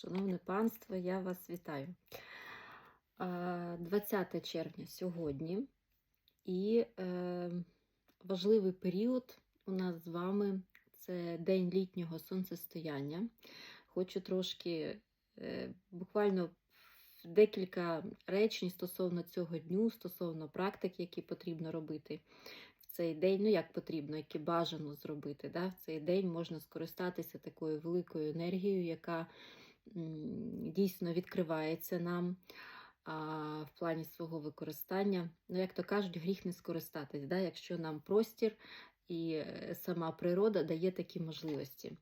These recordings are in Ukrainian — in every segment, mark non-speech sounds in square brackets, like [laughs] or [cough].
Шановне панство, я вас вітаю. 20 червня сьогодні, і е, важливий період у нас з вами це день літнього сонцестояння. Хочу трошки е, буквально декілька речень стосовно цього дню, стосовно практик, які потрібно робити цей день. Ну, як потрібно, які бажано зробити. Да? В цей день можна скористатися такою великою енергією, яка дійсно відкривається нам в плані свого використання. Ну, як то кажуть, гріх не скористатись, да? якщо нам простір і е, сама природа дає такі можливості.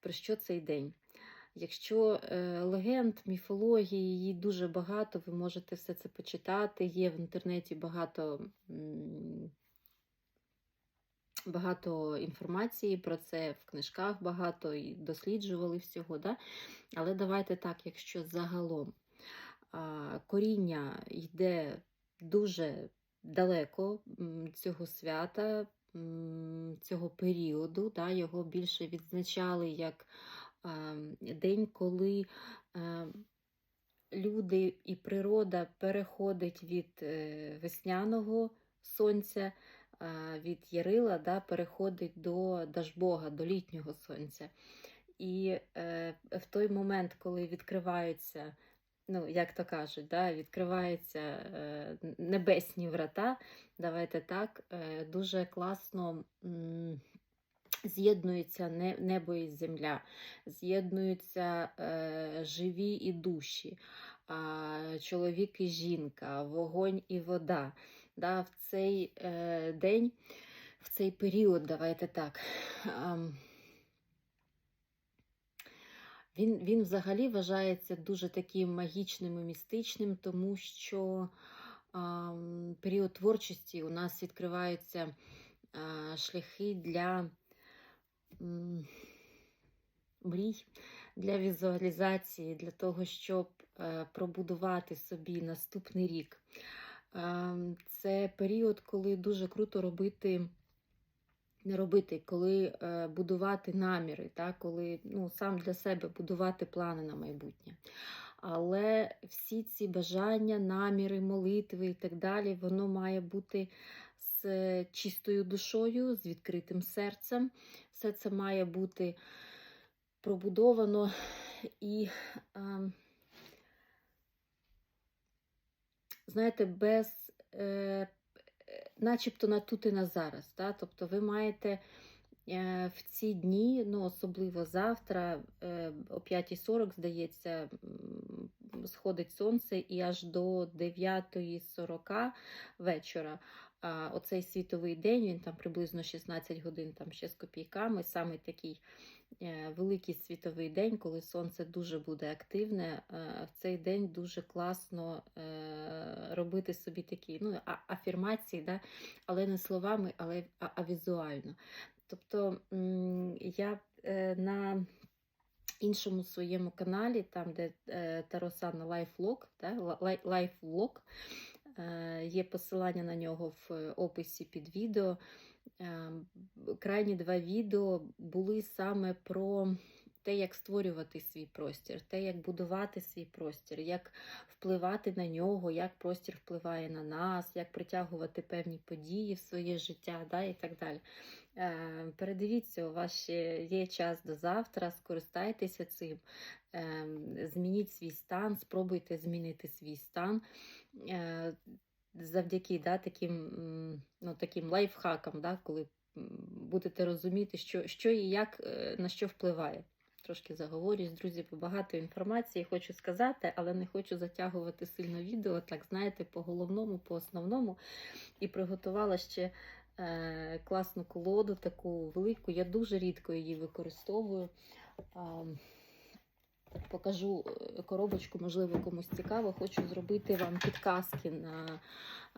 Про що цей день? Якщо е, легенд, міфології, її дуже багато, ви можете все це почитати. Є в інтернеті багато, багато інформації про це, в книжках багато і досліджували всього. Да? Але давайте так, якщо загалом коріння йде дуже далеко цього свята, цього періоду, да, його більше відзначали як день, коли люди і природа переходить від е, весняного сонця, від Ярила, да, переходить до Дажбога, до літнього сонця. І е, в той момент, коли відкриваються, ну, як то кажуть, да, відкриваються е, небесні врата, давайте так, е, дуже класно. м, З'єднується небо і земля, з'єднуються е, живі і душі, а, чоловік і жінка, вогонь і вода. Да, в цей е, день, в цей період, давайте так. він, він взагалі вважається дуже таким магічним і містичним, тому що ам, період творчості у нас відкриваються а, шляхи для мрій, для візуалізації, для того, щоб е, пробудувати собі наступний рік. Ем, Це період, коли дуже круто робити. Не робити, коли е, будувати наміри, та, коли ну, сам для себе будувати плани на майбутнє. Але всі ці бажання, наміри, молитви і так далі, воно має бути з чистою душою, з відкритим серцем. Все це має бути пробудовано і, е, знаєте, без. Е, начебто на тут і на зараз. Да? Тобто ви маєте е, в ці дні, ну особливо завтра, е, о 5.40, здається, сходить сонце, і аж до 9.40 вечора. А оцей світовий день, він там приблизно 16 годин там ще з копійками, саме такий е, великий світовий день, коли сонце дуже буде активне. е, В цей день дуже класно е, робити собі такі ну, афірмації, да? але не словами, але а, візуально. Тобто я е, на іншому своєму каналі, там, де е, Таросана лайфлог, лайфлог, е, є посилання на нього в описі під відео. Е, Крайні два відео були саме про те, як створювати свій простір, те, як будувати свій простір, як впливати на нього, як простір впливає на нас, як притягувати певні події в своє життя да, і так далі. Е, Передивіться, у вас ще є час до завтра, скористайтеся цим, е, змініть свій стан, спробуйте змінити свій стан. Е, Завдяки да, таким, ну, таким лайфхакам, да, коли будете розуміти, що, що і як е, на що впливає. Трошки заговорюсь, друзі, бо багато інформації хочу сказати, але не хочу затягувати сильно відео, так знаєте, по головному, по основному. І приготувала ще е, класну колоду, таку велику. Я дуже рідко її використовую. А, Покажу е, коробочку, можливо, комусь цікаво. Хочу зробити вам підказки на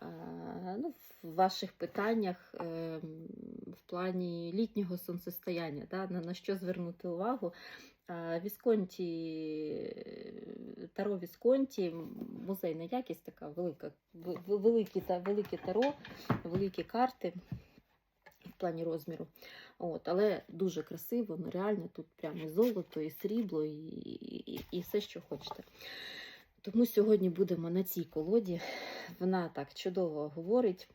е, ну, в ваших питаннях е, в плані літнього сонцестояння, да, на, що звернути увагу. Вісконті, таро Вісконті, музейна якість така велика, великі, та, таро, великі карти. Плані розміру. От, але дуже красиво, ну реально тут прямо золото, і срібло, і, і, і все, що хочете. Тому сьогодні будемо на цій колоді. Вона так чудово говорить.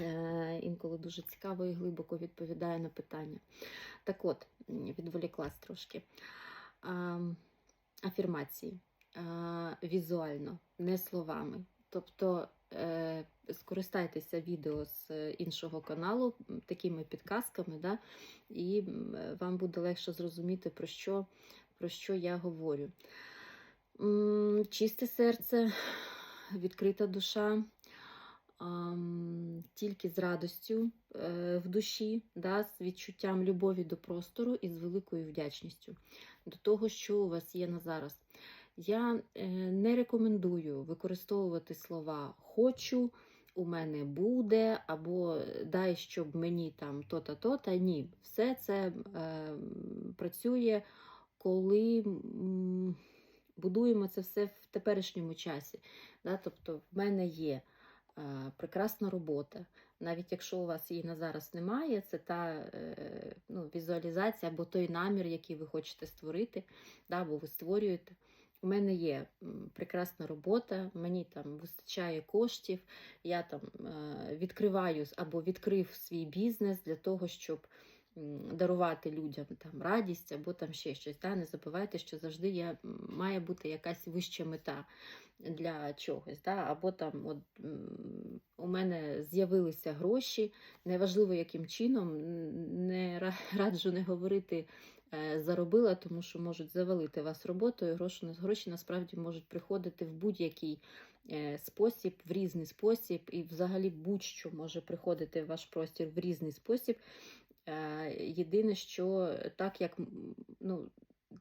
Е, інколи дуже цікаво і глибоко відповідає на питання. Так от, відволіклась трошки. Афірмації візуально, не словами. Тобто скористайтеся відео з іншого каналу такими підказками, да, і вам буде легше зрозуміти, про що, про що я говорю. Чисте серце, відкрита душа, тільки з радостю е, в душі, да, з відчуттям любові до простору і з великою вдячністю до того, що у вас є на зараз. Я е, не рекомендую використовувати слова хочу, у мене буде, або дай, щоб мені там то-та, то-та. Ні, все це е, працює, коли м, будуємо це все в теперішньому часі. Да? Тобто, в мене є е, прекрасна робота. Навіть якщо у вас її на зараз немає, це та е, ну, візуалізація або той намір, який ви хочете створити, да, або ви створюєте. У мене є прекрасна робота, мені там вистачає коштів, я там е, відкриваю або відкрив свій бізнес для того, щоб дарувати людям там радість або там ще щось. Да? Не забувайте, що завжди є, має бути якась вища мета для чогось. Да? Або там от, у мене з'явилися гроші, неважливо яким чином, не [laughs] раджу не говорити заробила, тому що можуть завалити вас роботою. Гроші, гроші насправді можуть приходити в будь-який е, спосіб, в різний спосіб, і взагалі будь-що може приходити в ваш простір в різний спосіб. Е, Єдине, що так як ну,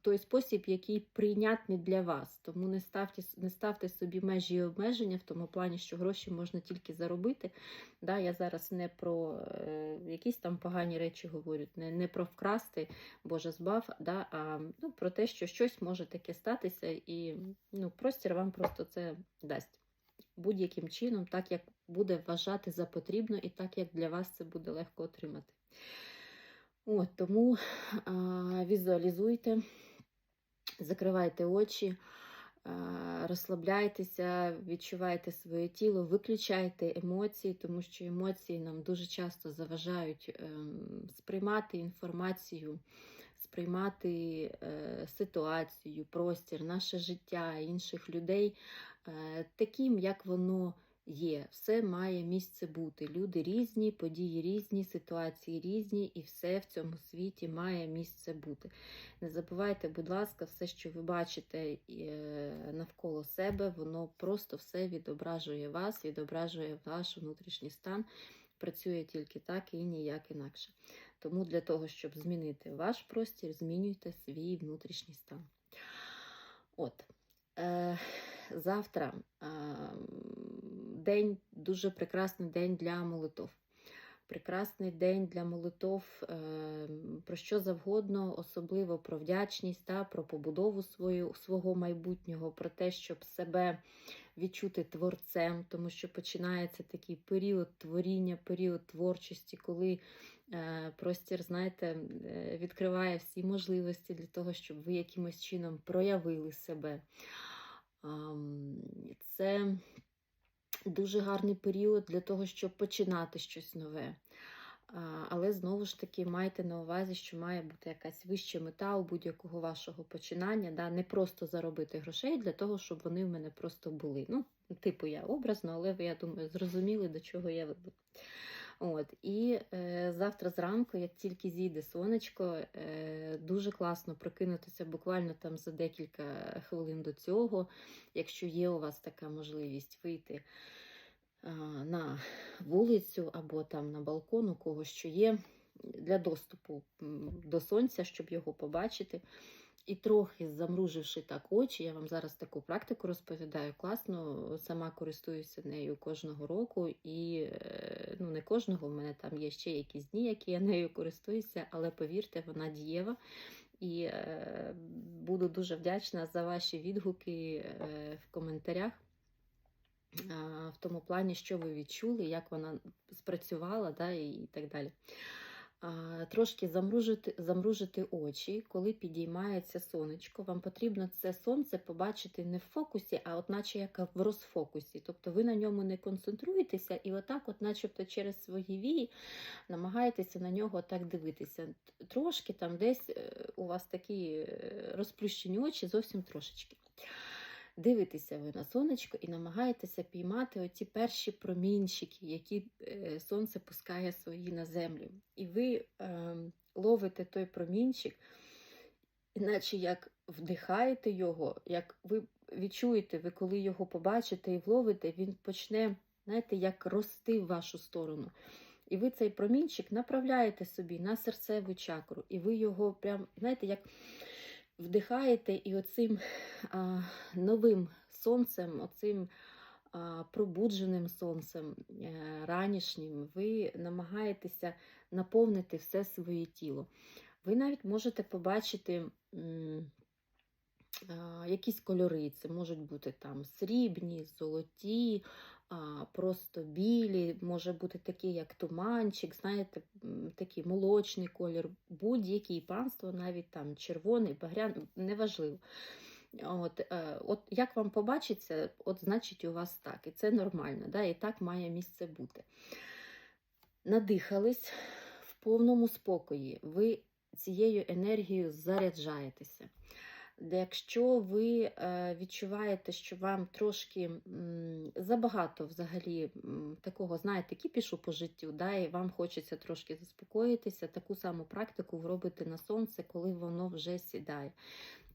той спосіб, який прийнятний для вас. Тому не ставте, не ставте собі межі і обмеження в тому плані, що гроші можна тільки заробити. Да, я зараз не про е, якісь там погані речі говорю, не, не про вкрасти, Боже збав, да, а ну, про те, що щось може таке статися, і ну, простір вам просто це дасть. Будь-яким чином, так як буде вважати за потрібно, і так як для вас це буде легко отримати. От, тому а, візуалізуйте, закривайте очі, а, розслабляйтеся, відчувайте своє тіло, виключайте емоції, тому що емоції нам дуже часто заважають ем, сприймати інформацію, сприймати е, ситуацію, простір, наше життя, інших людей е, таким, як воно є. Все має місце бути. Люди різні, події різні, ситуації різні, і все в цьому світі має місце бути. Не забувайте, будь ласка, все, що ви бачите е, навколо себе, воно просто все відображує вас, відображує ваш внутрішній стан. Працює тільки так і ніяк інакше. Тому для того, щоб змінити ваш простір, змінюйте свій внутрішній стан. От. Е, завтра день, дуже прекрасний день для молитов. Прекрасний день для молитов е, про що завгодно, особливо про вдячність та про побудову свою, свого майбутнього, про те, щоб себе відчути творцем, тому що починається такий період творіння, період творчості, коли е, простір, знаєте, е, відкриває всі можливості для того, щоб ви якимось чином проявили себе. Це дуже гарний період для того, щоб починати щось нове. Але знову ж таки майте на увазі, що має бути якась вища мета у будь-якого вашого починання, да? не просто заробити грошей для того, щоб вони в мене просто були. Ну, типу, я образно, але я думаю, зрозуміли, до чого я веду. От, І е, завтра зранку, як тільки зійде сонечко, е, дуже класно прокинутися буквально там за декілька хвилин до цього, якщо є у вас така можливість вийти на вулицю або там на балкон, у кого що є, для доступу до сонця, щоб його побачити. І трохи замруживши так очі, я вам зараз таку практику розповідаю класно, сама користуюся нею кожного року, і е, ну не кожного, в мене там є ще якісь дні, які я нею користуюся, але повірте, вона дієва. І е, буду дуже вдячна за ваші відгуки е, в коментарях. в тому плані, що ви відчули, як вона спрацювала, да, і так далі. Трошки замружити, замружити очі, коли підіймається сонечко. Вам потрібно це сонце побачити не в фокусі, а от наче як в розфокусі. Тобто ви на ньому не концентруєтеся, і отак, от, начебто, через свої вії намагаєтеся на нього так дивитися. Трошки там десь е, у вас такі е, розплющені очі, зовсім трошечки. Дивитеся ви на сонечко і намагаєтеся піймати оці перші промінчики, які е, сонце пускає свої на землю. І ви е, ловите той промінчик, іначе як вдихаєте його, як ви відчуєте, ви коли його побачите і вловите, він почне, знаєте, як рости в вашу сторону. І ви цей промінчик направляєте собі на серцеву чакру, і ви його прям, знаєте, як вдихаєте і оцим а, новим сонцем, оцим а, пробудженим сонцем е, ранішнім, ви намагаєтеся наповнити все своє тіло. Ви навіть можете побачити якісь кольори. Це можуть бути там срібні, золоті, просто білі, може бути такий, як туманчик, знаєте, такий молочний колір, будь-який панство, навіть там червоний, багрян, неважливо. От, е, от як вам побачиться, от значить у вас так. І це нормально, да? і так має місце бути. Надихались в повному спокої. Ви цією енергією заряджаєтеся. Якщо ви е, відчуваєте, що вам трошки забагато взагалі такого, знаєте, кіпішу по життю, да, і вам хочеться трошки заспокоїтися, таку саму практику ви на сонце, коли воно вже сідає.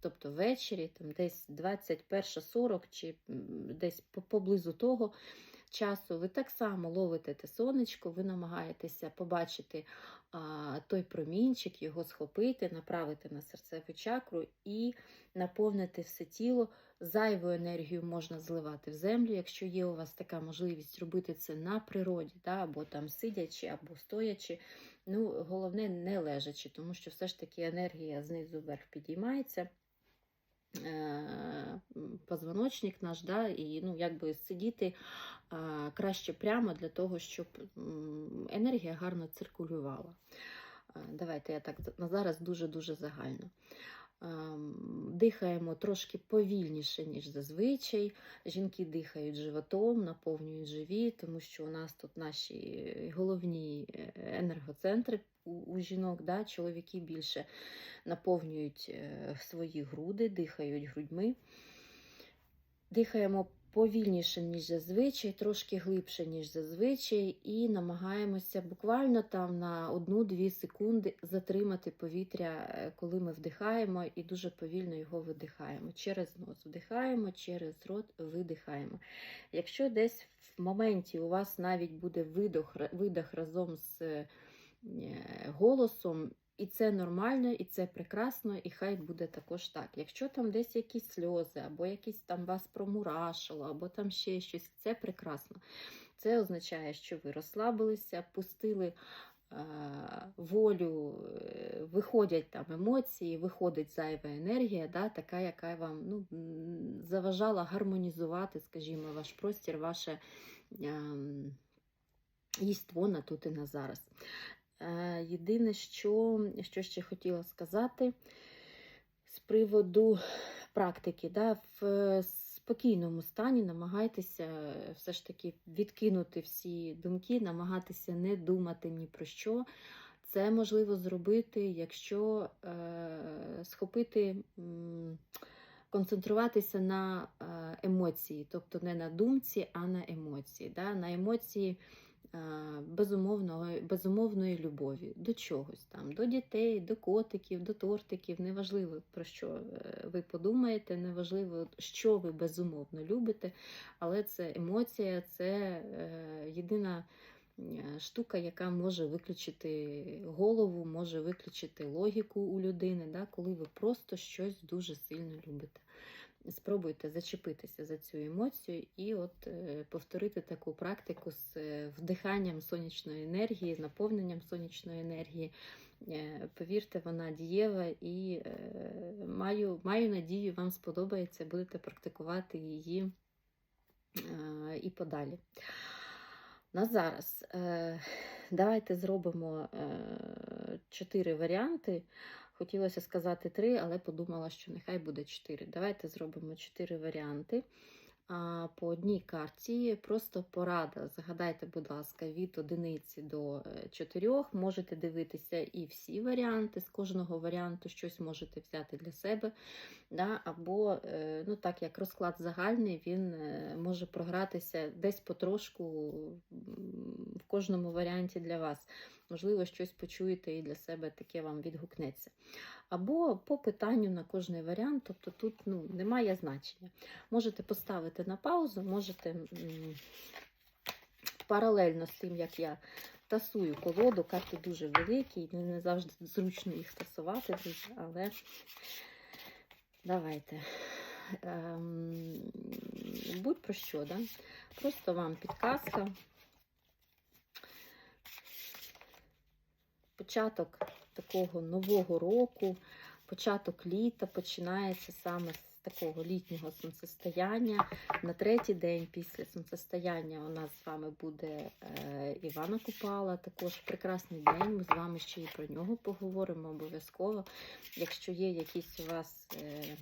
Тобто ввечері, там десь 21.40 чи десь поблизу того часу, ви так само ловите те сонечко, ви намагаєтеся побачити той промінчик, його схопити, направити на серцеву чакру і наповнити все тіло. Зайву енергію можна зливати в землю, якщо є у вас така можливість робити це на природі, да, або там сидячи, або стоячи. Ну, головне не лежачи, тому що все ж таки енергія знизу вверх підіймається. Е, Позвоночник наш, да, і ну, якби сидіти краще прямо для того, щоб енергія гарно циркулювала. Давайте я так на зараз дуже-дуже загально. Ем, Дихаємо трошки повільніше, ніж зазвичай. Жінки дихають животом, наповнюють живіт, тому що у нас тут наші головні е, енергоцентри у, у жінок, да? чоловіки більше наповнюють е, свої груди, дихають грудьми. Дихаємо повільніше, ніж зазвичай, трошки глибше, ніж зазвичай, і намагаємося буквально там на 1-2 секунди затримати повітря, е, коли ми вдихаємо, і дуже повільно його видихаємо. Через нос вдихаємо, через рот видихаємо. Якщо десь в моменті у вас навіть буде видох, видох разом з е, голосом, і це нормально, і це прекрасно, і хай буде також так. Якщо там десь якісь сльози, або якісь там вас промурашило, або там ще щось, це прекрасно. Це означає, що ви розслабилися, пустили е, волю, е, виходять там емоції, виходить зайва енергія, да, така, яка вам ну, заважала гармонізувати, скажімо, ваш простір, ваше ем, єство на тут і на зараз. Е, Єдине, що, що ще хотіла сказати з приводу практики, да, в спокійному стані намагайтеся все ж таки відкинути всі думки, намагатися не думати ні про що. Це можливо зробити, якщо е, схопити, концентруватися на е, емоції, тобто не на думці, а на емоції. Да? На емоції е, безумовної, безумовної любові до чогось там, до дітей, до котиків, до тортиків. Неважливо, про що е, ви подумаєте, неважливо, що ви безумовно любите, але це емоція, це е, єдина е, штука, яка може виключити голову, може виключити логіку у людини, да, коли ви просто щось дуже сильно любите. Спробуйте зачепитися за цю емоцію і от е, повторити таку практику з е, вдиханням сонячної енергії, з наповненням сонячної енергії. Е, Повірте, вона дієва і маю, маю надію, вам сподобається, будете практикувати її і подалі. На зараз давайте зробимо чотири варіанти. Хотілося сказати три, але подумала, що нехай буде чотири. Давайте зробимо чотири варіанти. А, По одній карті просто порада. Згадайте, будь ласка, від одиниці до е, чотирьох. Можете дивитися і всі варіанти. З кожного варіанту щось можете взяти для себе. Да? Або, е, ну так як розклад загальний, він е, може програтися десь потрошку в кожному варіанті для вас. Можливо, щось почуєте і для себе таке вам відгукнеться. Або по питанню на кожний варіант, тобто тут ну, немає значення. Можете поставити на паузу, можете паралельно з тим, як я тасую колоду, карти дуже великі, і не завжди зручно їх тасувати, але давайте. Ем, будь про що, да? Просто вам підказка. Початок такого нового року, початок літа починається саме з такого літнього сонцестояння. На третій день після сонцестояння у нас з вами буде е, Івана Купала. Також прекрасний день. Ми з вами ще і про нього поговоримо обов'язково. Якщо є якісь у вас е,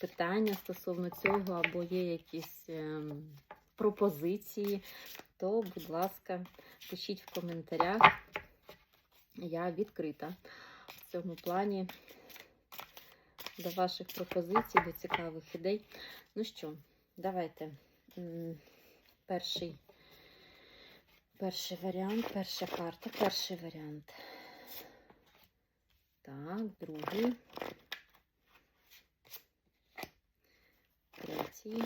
питання стосовно цього, або є якісь е, пропозиції, то, будь ласка, пишіть в коментарях. Я відкрита в цьому плані до ваших пропозицій, до цікавих ідей. Ну що, давайте перший, перший варіант, перша карта, перший варіант. Так, другий. Третій.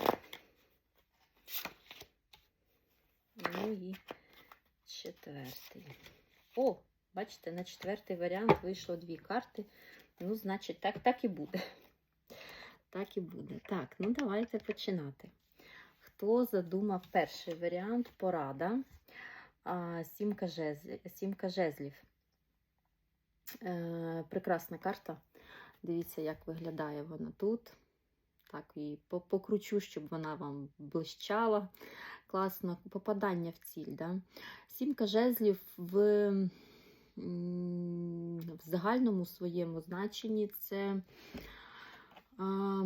Ну і четвертий. О, бачите, на четвертий варіант вийшло дві карти. Ну, значить, так, так і буде. [laughs] Так і буде. Так, ну давайте починати. Хто задумав перший варіант? Порада. Сімка, жезлів, сімка жезлів. Е, прекрасна карта. Дивіться, як виглядає вона тут. Так, і покручу, щоб вона вам блищала. Класно. Попадання в ціль. Да? Сімка жезлів в, в загальному своєму значенні це. А,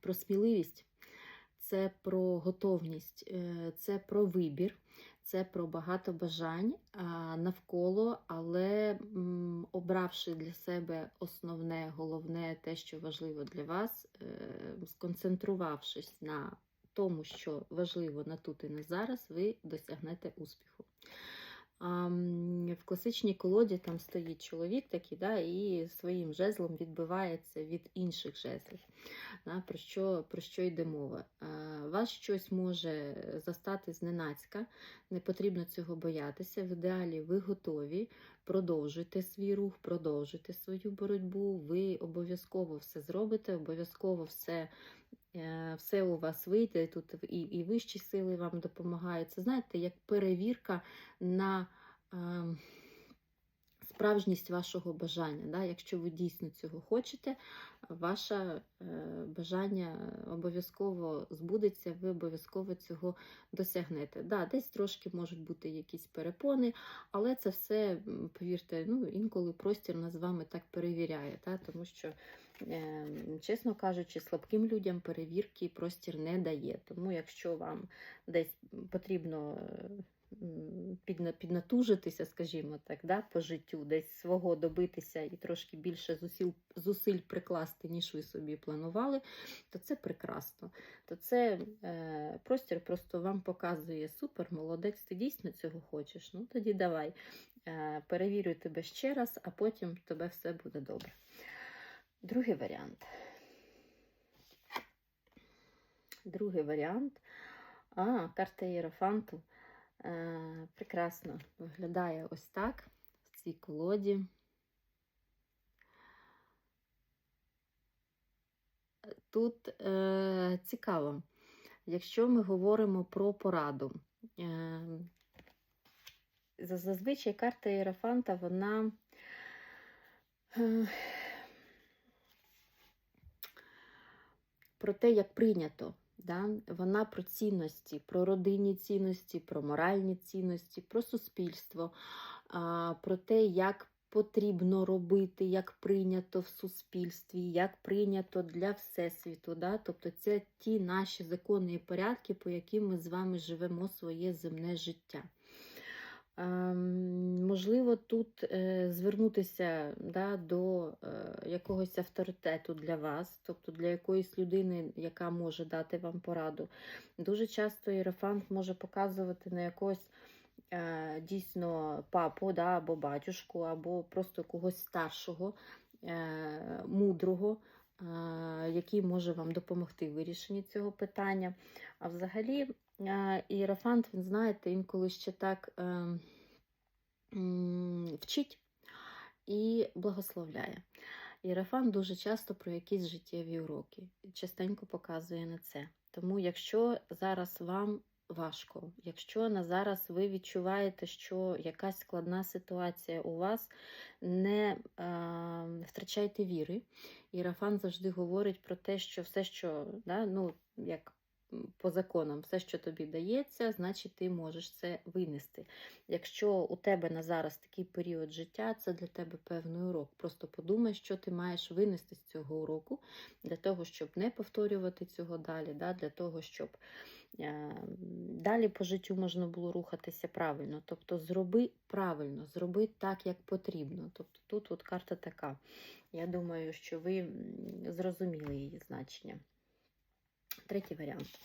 про сміливість, це про готовність, е, це про вибір, це про багато бажань навколо, але обравши для себе основне, головне, те, що важливо для вас, е, сконцентрувавшись на тому, що важливо на тут і на зараз, ви досягнете успіху. В класичній колоді там стоїть чоловік такий, да, і своїм жезлом відбивається від інших жезлів. Да, про, що, про що йде мова? Вас щось може застати зненацька, не потрібно цього боятися. В ідеалі ви готові, продовжуйте свій рух, продовжуйте свою боротьбу. Ви обов'язково все зробите, обов'язково все. Е, Все у вас вийде, тут і, і вищі сили вам допомагають. Це знаєте, як перевірка на е, справжність вашого бажання. Да? Якщо ви дійсно цього хочете, ваше е, бажання обов'язково збудеться, ви обов'язково цього досягнете. Да, десь трошки можуть бути якісь перепони, але це все, повірте, ну, інколи простір нас з вами так перевіряє, да? тому що. е, Чесно кажучи, слабким людям перевірки простір не дає. Тому, якщо вам десь потрібно е, піднатужитися, скажімо так, да, по життю, десь свого добитися і трошки більше зусиль, зусиль прикласти, ніж ви собі планували, то це прекрасно. То це е, простір просто вам показує супер, молодець, ти дійсно цього хочеш. Ну тоді давай. Е, перевірю тебе ще раз, а потім тебе все буде добре. Другий варіант. Другий варіант. А, карта Єрофанту. Е, прекрасно виглядає ось так в цій колоді. Тут е, цікаво, якщо ми говоримо про пораду. Е, зазвичай карта Єрофанта, вона е, про те, як прийнято. Да? Вона про цінності, про родинні цінності, про моральні цінності, про суспільство, про те, як потрібно робити, як прийнято в суспільстві, як прийнято для Всесвіту. Да? Тобто це ті наші закони і порядки, по яким ми з вами живемо своє земне життя. Ем, Можливо, тут е, звернутися да, до е, якогось авторитету для вас, тобто для якоїсь людини, яка може дати вам пораду. Дуже часто іерофант може показувати на якогось е, дійсно папу да, або батюшку, або просто когось старшого, мудрого, який може вам допомогти в вирішенні цього питання. А взагалі, е, він знаєте, інколи ще так е, вчить і благословляє. Іерофант дуже часто про якісь життєві уроки, частенько показує на це. Тому, якщо зараз вам важко, якщо на зараз ви відчуваєте, що якась складна ситуація у вас, не е, втрачайте віри. Іерофант завжди говорить про те, що все, що да, ну, як по законам, все, що тобі дається, значить ти можеш це винести. Якщо у тебе на зараз такий період життя, це для тебе певний урок. Просто подумай, що ти маєш винести з цього уроку для того, щоб не повторювати цього далі, да, для того, щоб далі по життю можна було рухатися правильно. Тобто зроби правильно, зроби так, як потрібно. Тобто тут от карта така. Я думаю, що ви зрозуміли її значення. Третій варіант.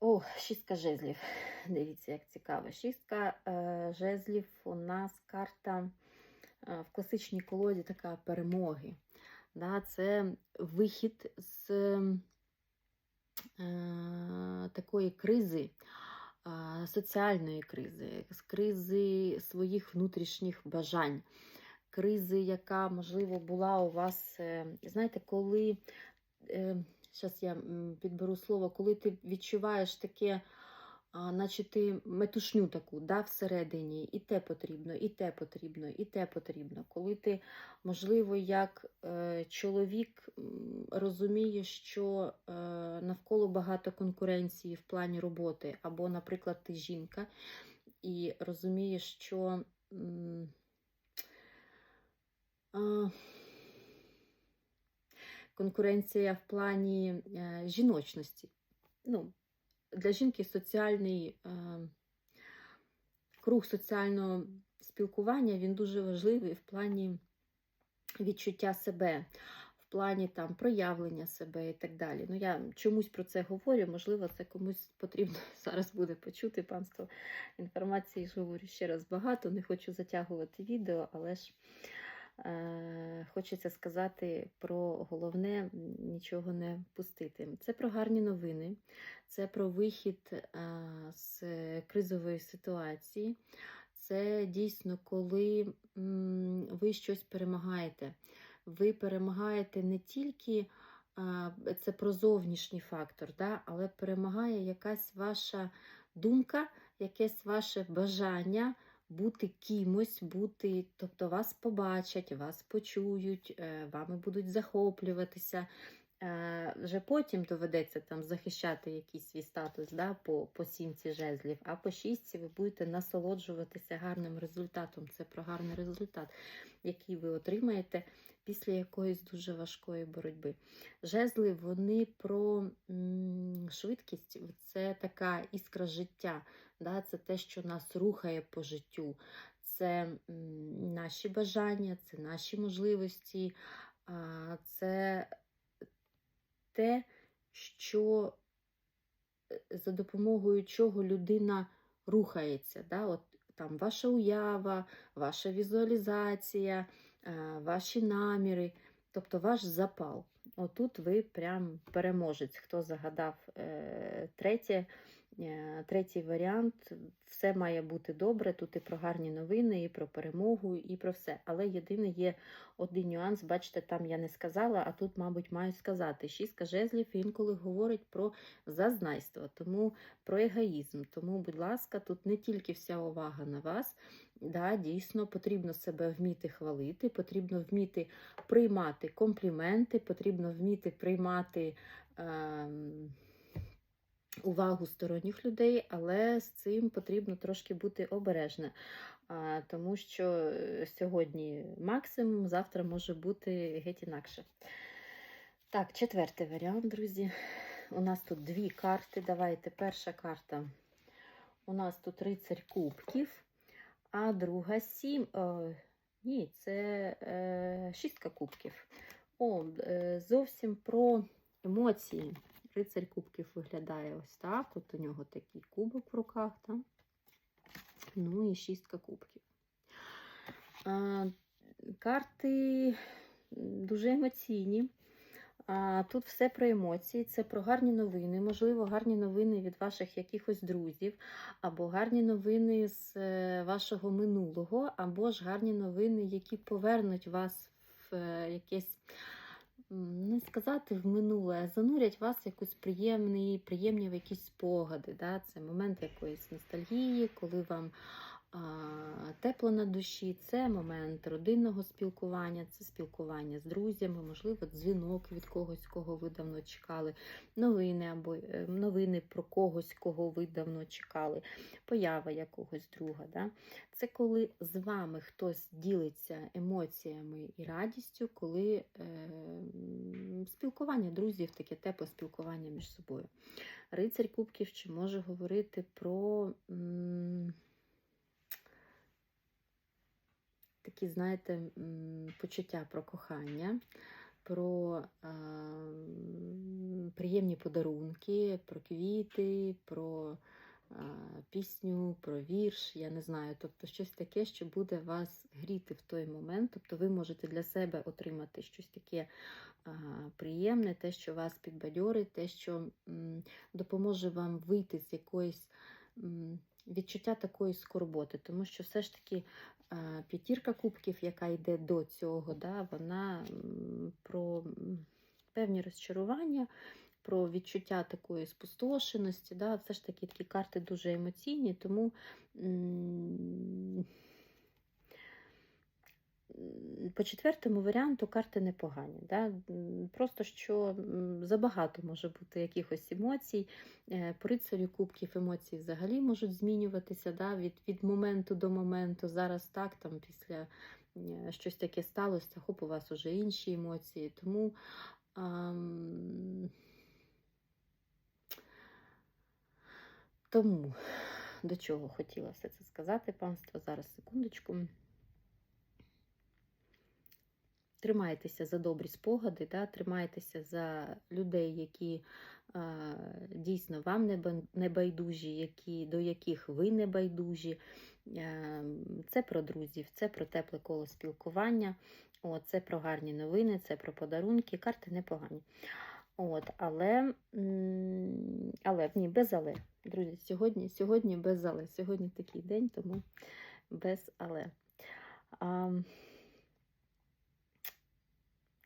О, шістка жезлів. Дивіться, як цікаво. Шістка е, жезлів у нас карта е, в класичній колоді така перемоги. Да, це вихід з е, такої кризи, е, соціальної кризи, кризи своїх внутрішніх бажань, кризи, яка, можливо, була у вас, е, знаєте, коли. Е, Зараз я підберу слово, коли ти відчуваєш таке, а, наче ти метушню таку да, всередині, і те потрібно, і те потрібно, і те потрібно. Коли ти, можливо, як е, чоловік розумієш, що е, навколо багато конкуренції в плані роботи, або, наприклад, ти жінка, і розумієш, що. а, конкуренція в плані е, жіночності. Ну, для жінки соціальний е, круг соціального спілкування він дуже важливий в плані відчуття себе, в плані там проявлення себе і так далі. Ну, я чомусь про це говорю, можливо, це комусь потрібно [laughs] зараз буде почути панство. Інформації ж говорю ще раз багато, не хочу затягувати відео, але ж. Е, Хочеться сказати про головне, нічого не пустити. Це про гарні новини, це про вихід е, з кризової ситуації. Це дійсно, коли ви щось перемагаєте. Ви перемагаєте не тільки це про зовнішній фактор, але перемагає якась ваша думка, якесь ваше бажання бути кимось, бути, тобто вас побачать, вас почують, е, вами будуть захоплюватися. Е, Вже потім доведеться там захищати якийсь свій статус да, по, по сімці жезлів, а по шістці ви будете насолоджуватися гарним результатом. Це про гарний результат, який ви отримаєте після якоїсь дуже важкої боротьби. Жезли вони про м, швидкість, це така іскра життя. Да, Це те, що нас рухає по життю, це наші бажання, це наші можливості, це те, що е, за допомогою чого людина рухається. Да? От, там Ваша уява, ваша візуалізація, ваші наміри, тобто ваш запал. Отут ви прям переможець. Хто загадав е, третє, Третій варіант все має бути добре. Тут і про гарні новини, і про перемогу, і про все. Але єдине є один нюанс, бачите, там я не сказала, а тут, мабуть, маю сказати. Шістка жезлів інколи говорить про зазнайство, тому про егоїзм. Тому, будь ласка, тут не тільки вся увага на вас. Да, Дійсно, потрібно себе вміти хвалити, потрібно вміти приймати компліменти, потрібно вміти приймати. Ем, увагу сторонніх людей, але з цим потрібно трошки бути обережним, тому що е, сьогодні максимум, завтра може бути геть інакше. Так, четвертий варіант, друзі. У нас тут дві карти. Давайте. Перша карта. У нас тут рицарь кубків, а друга сім. О, ні, це е, шістка кубків. О, е, зовсім про емоції. Рицарь кубків виглядає ось так. Тут у нього такий кубок в руках. Так? Ну і шістка кубків. А, карти дуже емоційні. А, Тут все про емоції, це про гарні новини, можливо, гарні новини від ваших якихось друзів, або гарні новини з е, вашого минулого, або ж гарні новини, які повернуть вас в е, якесь не сказати в минуле, а занурять вас в якусь приємні, приємні в якісь спогади. Да? Це момент якоїсь ностальгії, коли вам тепло на душі, це момент родинного спілкування, це спілкування з друзями, можливо, дзвінок від когось, кого ви давно чекали, новини або е, новини про когось, кого ви давно чекали, поява якогось друга. Да? Це коли з вами хтось ділиться емоціями і радістю, коли е, спілкування друзів, таке тепле спілкування між собою. Рицарь Кубків може говорити про. М такі, знаєте, почуття про кохання, про е, приємні подарунки, про квіти, про е, пісню, про вірш, я не знаю. Тобто щось таке, що буде вас гріти в той момент. Тобто ви можете для себе отримати щось таке е, приємне, те, що вас підбадьорить, те, що м, допоможе вам вийти з якоїсь. М, Відчуття такої скорботи, тому що все ж таки п'ятірка кубків, яка йде до цього, да, вона про певні розчарування, про відчуття такої спустошеності. Да, Все ж таки такі карти дуже емоційні, тому по четвертому варіанту карти непогані. Да? Просто що забагато може бути якихось емоцій. Е, по рицарю кубків емоції взагалі можуть змінюватися да? від від моменту до моменту. Зараз так, там після е, щось таке сталося, хоп, у вас вже інші емоції. Тому. Ам... Тому до чого хотіла все це сказати, панство. Зараз секундочку. Тримайтеся за добрі спогади, да, тримайтеся за людей, які а, дійсно вам не байдужі, які, до яких ви не байдужі. Це про друзів, це про тепле коло спілкування, О, це про гарні новини, це про подарунки. Карти непогані. От, Але але ні, без але. Друзі, сьогодні сьогодні без але. Сьогодні такий день, тому без але. А,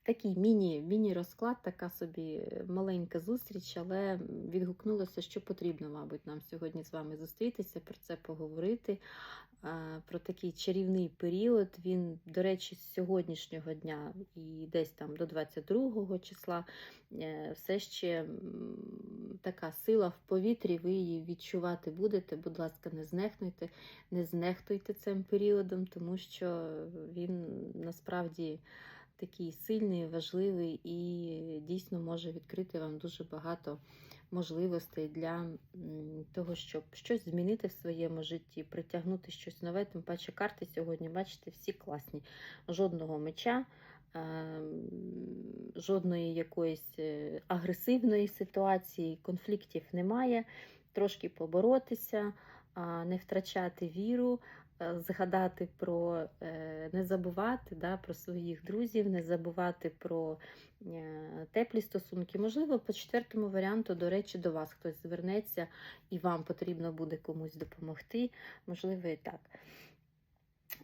Такий міні-розклад, така собі маленька зустріч, але відгукнулося, що потрібно, мабуть, нам сьогодні з вами зустрітися, про це поговорити. Про такий чарівний період. Він, до речі, з сьогоднішнього дня і десь там до 22 числа е, все ще така сила в повітрі, ви її відчувати будете. Будь ласка, не знехнуйте, не знехтуйте цим періодом, тому що він насправді такий сильний, важливий і дійсно може відкрити вам дуже багато можливостей для того, щоб щось змінити в своєму житті, притягнути щось нове. Тим паче карти сьогодні, бачите, всі класні. Жодного меча. Жодної якоїсь е, агресивної ситуації, конфліктів немає. Трошки поборотися, не втрачати віру, згадати про е, не забувати да, про своїх друзів, не забувати про е, теплі стосунки. Можливо, по четвертому варіанту, до речі, до вас хтось звернеться і вам потрібно буде комусь допомогти. Можливо, і так.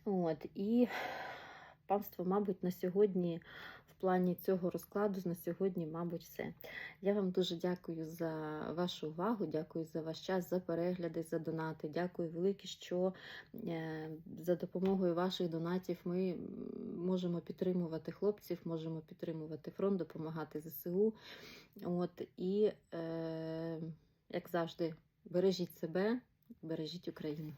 От, і панство, мабуть, на сьогодні, в плані цього розкладу, на сьогодні, мабуть, все. Я вам дуже дякую за вашу увагу, дякую за ваш час, за перегляди, за донати. Дякую велике, що е, за допомогою ваших донатів ми можемо підтримувати хлопців, можемо підтримувати фронт, допомагати ЗСУ. От, і, е, як завжди, бережіть себе, бережіть Україну.